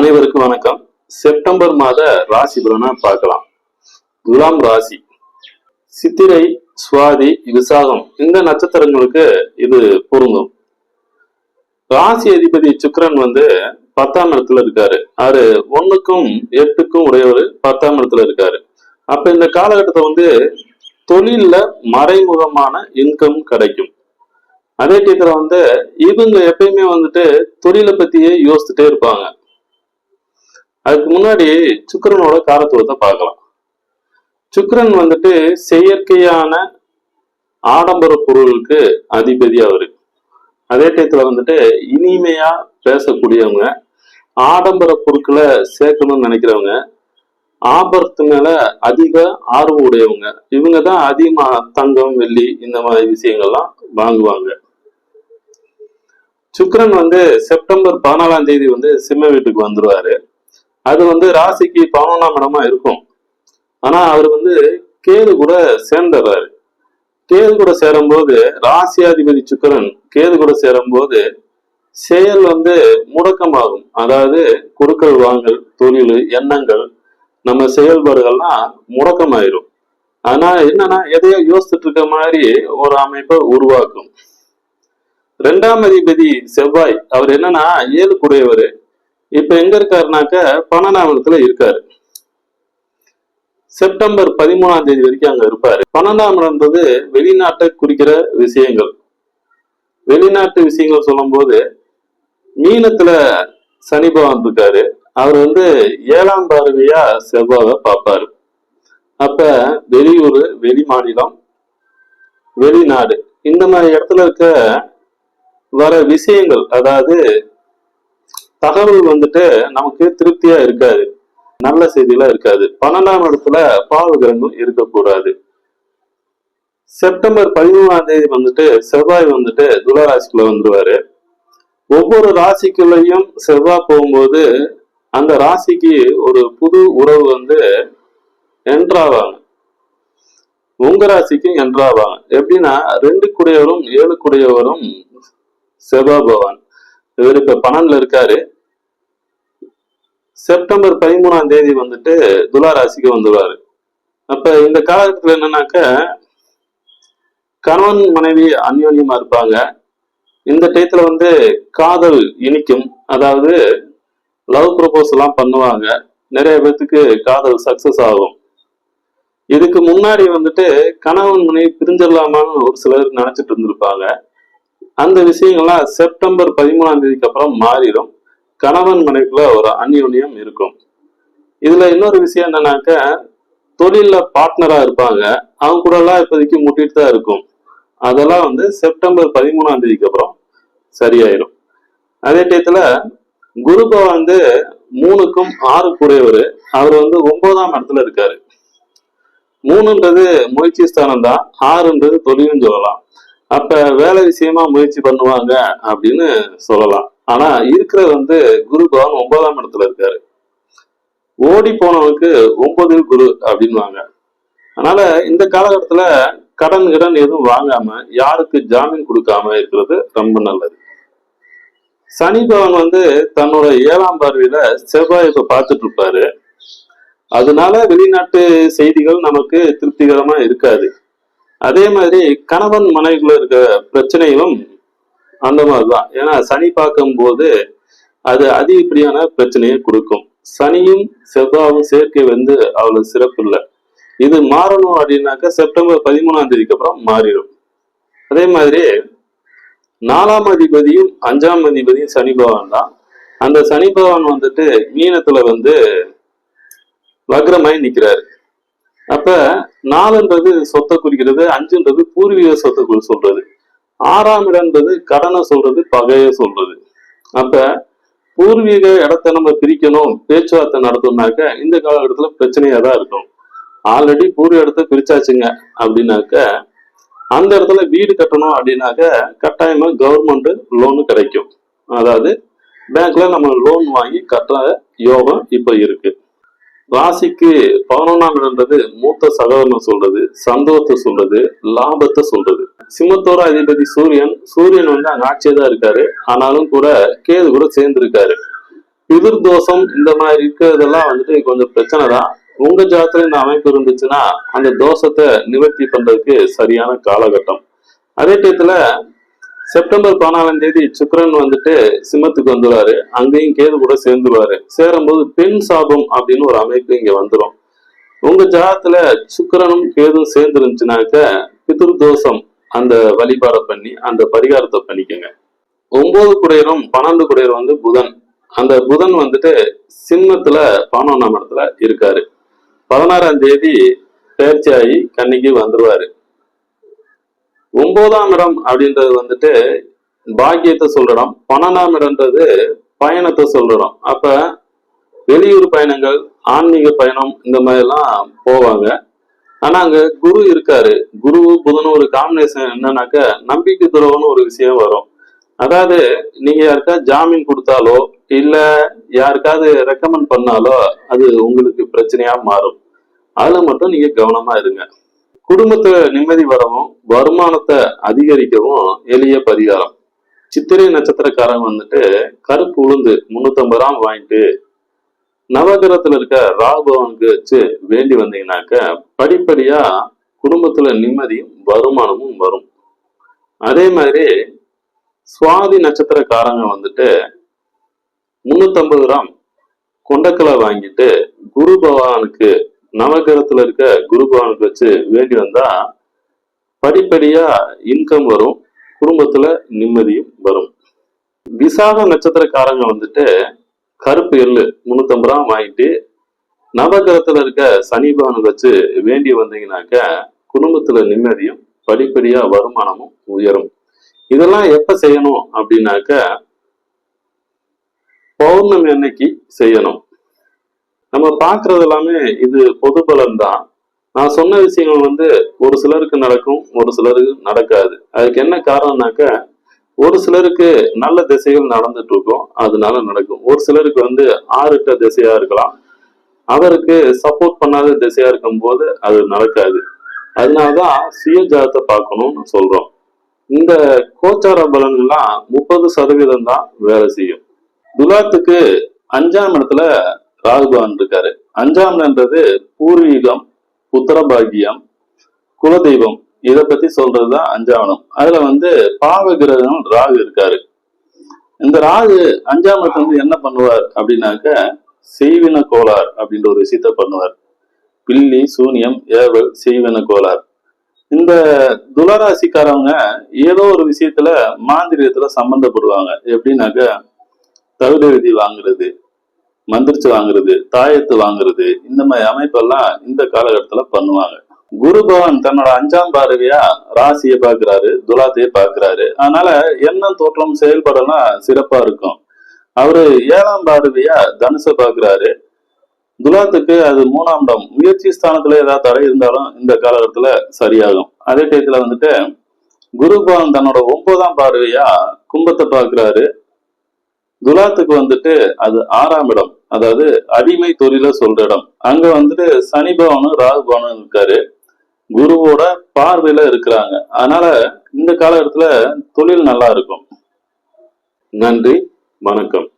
அனைவருக்கும் வணக்கம். செப்டம்பர் மாத ராசி பலனை பார்க்கலாம். துலாம் ராசி. சித்திரை சுவாதி விசாகம் இந்த நட்சத்திரங்களுக்கு இது பொருந்தும். ராசி அதிபதி சுக்கரன் வந்து பத்தாம் இடத்துல இருக்காரு. ஆறு ஒண்ணுக்கும் எட்டுக்கும் உடையவர் பத்தாம் இடத்துல இருக்காரு. அப்ப இந்த காலகட்டத்தை வந்து தொழில்ல மறைமுகமான இன்கம் கிடைக்கும். அதே டயத்துல வந்து இவங்க எப்பயுமே வந்துட்டு தொழிலை பத்தியே யோசிச்சுட்டே இருப்பாங்க. அதுக்கு முன்னாடி சுக்கரனோட காரத்துவத்தை பார்க்கலாம். சுக்கரன் வந்துட்டு செயற்கையான ஆடம்பர பொருளுக்கு அதிபதி இருக்கு அதே டயத்துல வந்துட்டு இனிமையா பேசக்கூடியவங்க ஆடம்பர பொருட்களை சேர்க்கணும்னு நினைக்கிறவங்க ஆபரத்து மேல அதிக ஆர்வம் உடையவங்க இவங்க தான் அதிகமா தங்கம் வெள்ளி இந்த மாதிரி விஷயங்கள்லாம் வாங்குவாங்க. சுக்கரன் வந்து செப்டம்பர் பதினாலாம் தேதி வந்து சிம்ம வீட்டுக்கு வந்துருவாரு. அது வந்து ராசிக்கு பதினொன்றாம் இடமா இருக்கும். ஆனா அவர் வந்து கேது கூட சேர்ந்துடுறாரு கேது கூட சேரும்போது ராசியாதிபதி சுக்கிரன் கேது கூட சேரும்போது செயல் வந்து முடக்கமாகும். அதாவது குறுக்கள் வாங்கல் தொழில் எண்ணங்கள் நம்ம செயல்பாடுகள்லாம் முடக்கமாயிரும். ஆனா என்னன்னா எதையோ யோசிச்சுட்டு இருக்க மாதிரி ஒரு அமைப்பை உருவாக்கும். ரெண்டாம் அதிபதி செவ்வாய் அவர் என்னன்னா ஏழு குடையவர் இப்ப எங்க இருக்காருனாக்க பன்னெண்டாம் இடத்துல இருக்காரு. செப்டம்பர் பதிமூணாம் தேதி வரைக்கும் அங்க இருப்பாரு. பன்னெண்டாம் இடம்ன்றது வெளிநாட்டை குறிக்கிற விஷயங்கள். வெளிநாட்டு விஷயங்கள் சொல்லும்போது மீனத்துல சனி பகவான் இருக்காரு. அவர் வந்து ஏழாம் பார்வையா செவ்வாவை பார்ப்பாரு. அப்ப வெளியூர் வெளி மாநிலம் வெளிநாடு இந்த மாதிரி இடத்துல இருக்க வர விஷயங்கள் அதாவது தகவல் வந்துட்டு நமக்கு திருப்தியா இருக்காது. நல்ல செய்தியெல்லாம் இருக்காது. பன்னெண்டாம் இடத்துல பாவகிரகம் இருக்கக்கூடாது. செப்டம்பர் பதிமூணாம் தேதி வந்துட்டு செவ்வாய் வந்துட்டு துளராசிக்குள்ள வந்துருவாரு. ஒவ்வொரு ராசிக்குள்ளேயும் செவ்வாய் போகும்போது அந்த ராசிக்கு ஒரு புது உறவு வந்து என்றாவாங்க. உங்க ராசிக்கும் என்றாவாங்க. எப்படின்னா ரெண்டு குடையவரும் ஏழு குடையவரும் செவ்வாய் பவான் இவர் இப்ப பன்னெண்டுல இருக்காரு. செப்டம்பர் பதிமூணாம் தேதி வந்துட்டு துலா ராசிக்கு வந்துருவாரு அப்ப இந்த காலகட்டத்தில் என்னன்னாக்க கணவன் மனைவி அந்யோன்யமா இருப்பாங்க. இந்த டயத்துல வந்து காதல் இனிக்கும். அதாவது லவ் ப்ரொபோஸ் எல்லாம் பண்ணுவாங்க. நிறைய பேர்த்துக்கு காதல் சக்சஸ் ஆகும். இதுக்கு முன்னாடி வந்துட்டு கணவன் மனைவி பிரிஞ்சிடலாமான்னு ஒரு சிலர் நினைச்சிட்டு இருந்திருப்பாங்க. அந்த விஷயங்கள்லாம் செப்டம்பர் பதிமூணாம் தேதிக்கு அப்புறம் மாறிடும். கணவன் மனைவிக்குள்ள ஒரு அந்யோன்யம் இருக்கும். இதுல இன்னொரு விஷயம் என்னன்னாக்க தொழில பார்ட்னரா இருப்பாங்க. அவங்க கூட எல்லாம் இப்போதைக்கு முட்டிட்டு தான் இருக்கும். அதெல்லாம் வந்து செப்டம்பர் பதிமூணாம் தேதிக்கு அப்புறம் சரியாயிடும் அதே டயத்துல குருபா வந்து மூணுக்கும் ஆறு குறைவர் அவர் வந்து ஒன்பதாம் இடத்துல இருக்காரு. மூணுன்றது முயற்சி ஸ்தானம் தான் ஆறுன்றது தொழில்னு சொல்லலாம். அப்ப வேலை விஷயமா முயற்சி பண்ணுவாங்க அப்படின்னு சொல்லலாம். ஆனா இருக்கிற வந்து குரு பகவான் ஒன்பதாம் இடத்துல இருக்காரு. ஓடி போனவனுக்கு ஒன்பது குரு அப்படின்வாங்க அதனால இந்த காலகட்டத்துல கடன் கடன் எதுவும் வாங்காம யாருக்கு ஜாமீன் கொடுக்காம இருக்கிறது ரொம்ப நல்லது. சனி பகவான் வந்து தன்னோட ஏழாம் பார்வையில செவ்வாய் இப்ப பார்த்துட்டு இருப்பாரு. அதனால வெளிநாட்டு செய்திகள் நமக்கு திருப்திகரமா இருக்காது. அதே மாதிரி கணவன் மனைவிக்குள்ள இருக்க பிரச்சனைகளும் அந்த மாதிரிதான். ஏன்னா சனி பார்க்கும்போது அது அதிகப்படியான பிரச்சனையை கொடுக்கும். சனியும் செவ்வாவும் சேர்க்கை வந்து அவ்வளவு சிறப்பு இல்லை. இது மாறணும் அப்படின்னாக்கா செப்டம்பர் பதிமூணாம் தேதிக்கு அப்புறம் மாறிடும். அதே மாதிரி நாலாம் அதிபதியும் அஞ்சாம் அதிபதியும் சனி பகவான் தான். அந்த சனி பகவான் வந்துட்டு மீனத்துல வந்து வக்ரமாய் நிக்கிறாரு. அப்ப நாலுன்றது சொத்தை குறிக்கிறது அஞ்சுன்றது பூர்வீக சொத்தை குறி சொல்றது. ஆறாம் இடம்ன்றது கடனை சொல்றது பகைய சொல்றது. அப்ப பூர்வீக இடத்த நம்ம பிரிக்கணும் பேச்சுவார்த்தை நடத்தணும்னாக்க இந்த காலகட்டத்துல பிரச்சனையா தான் இருக்கும். ஆல்ரெடி பூர்வீக இடத்த பிரிச்சாச்சுங்க அப்படின்னாக்க அந்த இடத்துல வீடு கட்டணும் அப்படின்னாக்க கட்டாயமா கவர்மெண்ட் லோனு கிடைக்கும். அதாவது பேங்க்ல நம்ம லோன் வாங்கி கட்டுற யோகம் இப்ப இருக்கு. ராசிக்கு பதினொன்னாம் இடம்ன்றது மூத்த சகோதரன் சொல்றது சந்தோஷத்தை சொல்றது லாபத்தை சொல்றது. சிம்மத்தோர அதிபதி சூரியன் சூரியன் வந்து அங்க ஆட்சியா தான் இருக்காரு. ஆனாலும் கூட கேது கூட சேர்ந்து இருக்காரு பிதிர் தோஷம் இந்த மாதிரி இருக்கிறதெல்லாம் வந்துட்டு கொஞ்சம் பிரச்சனை தான். உங்க ஜாதத்துல இந்த அமைப்பு இருந்துச்சுன்னா அந்த தோஷத்தை நிவர்த்தி பண்றதுக்கு சரியான காலகட்டம். அதே டயத்துல செப்டம்பர் பதினாலாம் தேதி சுக்கரன் வந்துட்டு சிம்மத்துக்கு வந்துடுவாரு அங்கேயும் கேது கூட சேர்ந்துருவாரு. சேரும்போது பெண் சாபம் அப்படின்னு ஒரு அமைப்பு இங்க வந்துடும் உங்க ஜாதத்துல சுக்கரனும் கேதும் சேர்ந்து இருந்துச்சுனாக்க பிதிர் தோஷம் அந்த வழிபாடை பண்ணி அந்த பரிகாரத்தை பண்ணிக்கோங்க. ஒன்பது குடையரும் பன்னெண்டு குடையர் வந்து புதன். அந்த புதன் வந்துட்டு சிம்மத்துல பதினொன்னாம் இடத்துல இருக்காரு. பதினாறாம் தேதி பயிற்சியாகி கன்னிக்கு வந்துருவாரு. ஒன்பதாம் இடம் அப்படின்றது வந்துட்டு பாக்கியத்தை சொல்றோம். பன்னெண்டாம் இடம்ன்றது பயணத்தை சொல்றோம். அப்ப வெளியூர் பயணங்கள் ஆன்மீக பயணம் இந்த மாதிரி எல்லாம் போவாங்க. ஆனா அங்க குரு இருக்காரு. குரு புதனும் ஒரு காம்பினேஷன் என்னன்னாக்க நம்பிக்கை துறவுன்னு ஒரு விஷயம் வரும். அதாவது நீங்க யாருக்காவது ஜாமீன் கொடுத்தாலோ இல்ல யாருக்காவது ரெக்கமெண்ட் பண்ணாலோ அது உங்களுக்கு பிரச்சனையா மாறும். அதுல மட்டும் நீங்க கவனமா இருங்க. குடும்பத்துல நிம்மதி வரவும் வருமானத்தை அதிகரிக்கவும் எளிய பரிகாரம். சித்திரை நட்சத்திரக்காரங்க வந்துட்டு கருப்பு உளுந்து முன்னூத்தம்பது ரூபாய் வாங்கிட்டு நவகிரகத்துல இருக்க ராகுபவனுக்கு வச்சு வேண்டி வந்தீங்கன்னாக்க படிப்படியா குடும்பத்துல நிம்மதியும் வருமானமும் வரும். அதே மாதிரி சுவாதி நட்சத்திரக்காரங்க வந்துட்டு முன்னூத்தம்பது கிராம் கொண்டக்கலை வாங்கிட்டு குரு பகவானுக்கு நவகிரகத்துல இருக்க குரு பகவானுக்கு வச்சு வேண்டி வந்தா படிப்படியா இன்கம் வரும் குடும்பத்துல நிம்மதியும் வரும். விசாக நட்சத்திரக்காரங்க வந்துட்டு கருப்பு எள்ளு முன்னூத்தம்பது ரூபா வாங்கிட்டு நவகிரகத்துல இருக்க சனி பகவானுக்கு வச்சு வேண்டி வந்தீங்கன்னாக்க குடும்பத்துல நிம்மதியும் படிப்படியா வருமானமும் உயரும். இதெல்லாம் எப்ப செய்யணும் அப்படின்னாக்க பௌர்ணமி அன்னைக்கு செய்யணும். நம்ம பார்க்கறது எல்லாமே இது பொது பலன் தான் நான் சொன்ன விஷயங்கள் வந்து ஒரு சிலருக்கு நடக்கும் ஒரு சிலருக்கு நடக்காது. அதுக்கு என்ன காரணம்னாக்க ஒரு சிலருக்கு நல்ல திசைகள் நடந்துட்டு இருக்கும் அதனால நடக்கும். ஒரு சிலருக்கு வந்து ஆறுட்ட திசையா இருக்கலாம். அவருக்கு சப்போர்ட் பண்ணாத திசையா இருக்கும் போது அது நடக்காது. அதனாலதான் சுய ஜாதத்தை பார்க்கணும்னு சொல்றோம். இந்த கோச்சார பலன்கள்லாம் முப்பது சதவீதம் தான் வேலை செய்யும். துலாத்துக்கு அஞ்சாம் இடத்துல ராகுபவன் இருக்காரு. அஞ்சாம்லன்றது பூர்வீகம் புத்திரபாகியம் குலதெய்வம். இதை பத்தி சொல்றதுதான் அஞ்சாவனம் அதுல வந்து பாவ கிரகம் ராகு இருக்காரு. இந்த ராகு அஞ்சாம் வந்து என்ன பண்ணுவார் அப்படின்னாக்க செய்வின கோளார் அப்படின்ற ஒரு விஷயத்த பண்ணுவார். பில்லி சூனியம் ஏவல் செய்வின கோளார் இந்த துளராசிக்காரவங்க ஏதோ ஒரு விஷயத்துல மாந்திரியத்துல சம்பந்தப்படுவாங்க. எப்படின்னாக்க தவிர விதி வாங்குறது மந்திரிச்சு வாங்குறது தாயத்து வாங்குறது இந்த மாதிரி அமைப்பெல்லாம் இந்த காலகட்டத்துல பண்ணுவாங்க. குரு பவன் தன்னோட அஞ்சாம் பார்வையா ராசியை பாக்குறாரு துலாத்தையே பாக்குறாரு அதனால எண்ணம் தோற்றம் செயல்படலாம் சிறப்பா இருக்கும். அவரு ஏழாம் பார்வையா தனுசை பாக்குறாரு துலாத்துக்கு அது மூணாம் இடம். முயற்சி ஸ்தானத்துல ஏதாவது தடை இருந்தாலும் இந்த காலகட்டத்துல சரியாகும். அதே டயத்துல வந்துட்டு குரு பவன் தன்னோட ஒன்பதாம் பார்வையா கும்பத்தை பாக்குறாரு துலாத்துக்கு வந்துட்டு அது ஆறாம் இடம். அதாவது அடிமை தொழில சொல்ற இடம். அங்க வந்துட்டு சனி பவனும் ராகு பவனும் இருக்காரு. குருவோட பார்வையில இருக்கிறாங்க. அதனால இந்த காலகட்டத்துல தொழில் நல்லா இருக்கும். நன்றி. வணக்கம்.